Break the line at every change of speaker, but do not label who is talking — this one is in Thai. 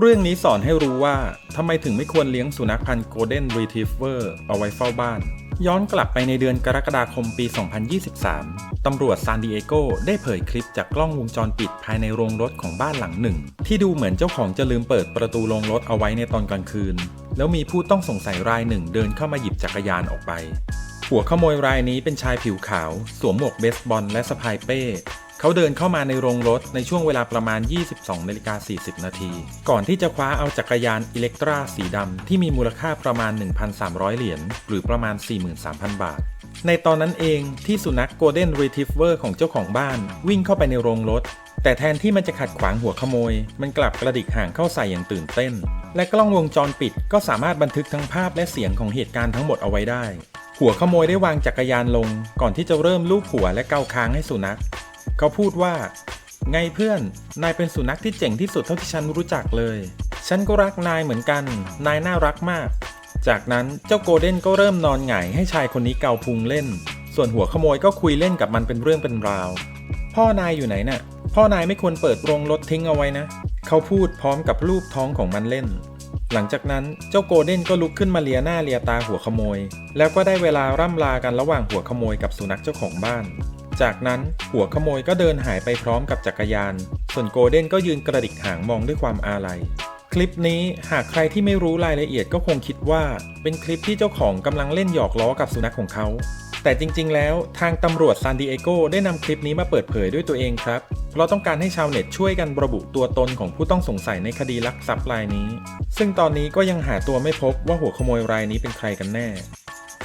เรื่องนี้สอนให้รู้ว่าทำไมถึงไม่ควรเลี้ยงสุนัขพันธุ์โกลเด้นรีท i เวอร์เอาไว้เฝ้าบ้าน ย้อนกลับไปในเดือนกรกฎาคมปี 2023 ตำรวจซานดิเอโกได้เผยคลิปจากกล้องวงจรปิดภายในโรงรถของบ้านหลังหนึ่ง ที่ดูเหมือนเจ้าของจะลืมเปิดประตูโรงรถเอาไว้ในตอนกลางคืน แล้วมีผู้ต้องสงสัยรายหนึ่งเดินเข้ามาหยิบจักรยานออกไป หัวขโมยรายนี้เป็นชายผิวขาว สวมหมวกเบสบอลและสะพายเป้ เขาเดินเข้ามาในโรงรถในช่วงเวลาประมาณ 22นาฬิกา40 นาที ก่อนที่จะคว้าเอาจักรยานอิเล็กตราสีดำที่มีมูลค่าประมาณ 1,300 เหรียญหรือประมาณ 43,000 บาท ในตอนนั้นเองที่สุนัขโกลเด้นรีท i เวอร์ของเจ้าของบ้าน วิ่งเข้าไปในโรงรถ แต่แทนที่มันจะขัดขวางหัวขโมย มันกลับกระดิกห่างเข้าใส่อย่างตื่นเต้น และกล้องวงจรปิดก็สามารถบันทึกทั้งภาพและเสียงของเหตุการณ์ทั้งหมดเอาไว้ได้หัวขโมยได้วางจักรยานลง ก่อนที่จะเริ่มลูบหัวและเกาคางให้สุนัข เขาพูดว่า ไงเพื่อน นายเป็นสุนัขที่เจ๋งที่สุดเท่าที่ฉันรู้จักเลย ฉันก็รักนายเหมือนกัน นายน่ารักมาก จากนั้นเจ้าโกลเด้นก็เริ่มนอนหงายให้ชายคนนี้เกาพุงเล่น ส่วนหัวขโมยก็คุยเล่นกับมันเป็นเรื่องเป็นราว พ่อนายอยู่ไหนน่ะ พ่อนายไม่ควรเปิดโรงรถทิ้งเอาไว้นะ เขาพูดพร้อมกับรูปท้องของมันเล่นหลังจากนั้นเจ้าโกลเด้นก็ลุกขึ้นมาเลียหน้าเลียตาหัวขโมย แล้วก็ได้เวลาร่ำลากันระหว่างหัวขโมยกับสุนัขเจ้าของบ้าน จากนั้นหัวขโมยก็เดินหายไปพร้อมกับจักรยาน ส่วนโกลเด้นก็ยืนกระดิกหางมองด้วยความอาลัย คลิปนี้หากใครที่ไม่รู้รายละเอียดก็คงคิดว่า เป็นคลิปที่เจ้าของกำลังเล่นหยอกล้อกับสุนัขของเขา แต่จริงๆ แล้วทางตำรวจซานดิเอโกได้นำคลิปนี้มาเปิดเผยด้วยตัวเองครับ เพราะต้องการให้ชาวเน็ตช่วยกันระบุตัวตนของผู้ต้องสงสัยในคดีลักทรัพย์รายนี้ ซึ่งตอนนี้ก็ยังหาตัวไม่พบว่าหัวขโมยรายนี้เป็นใครกันแน่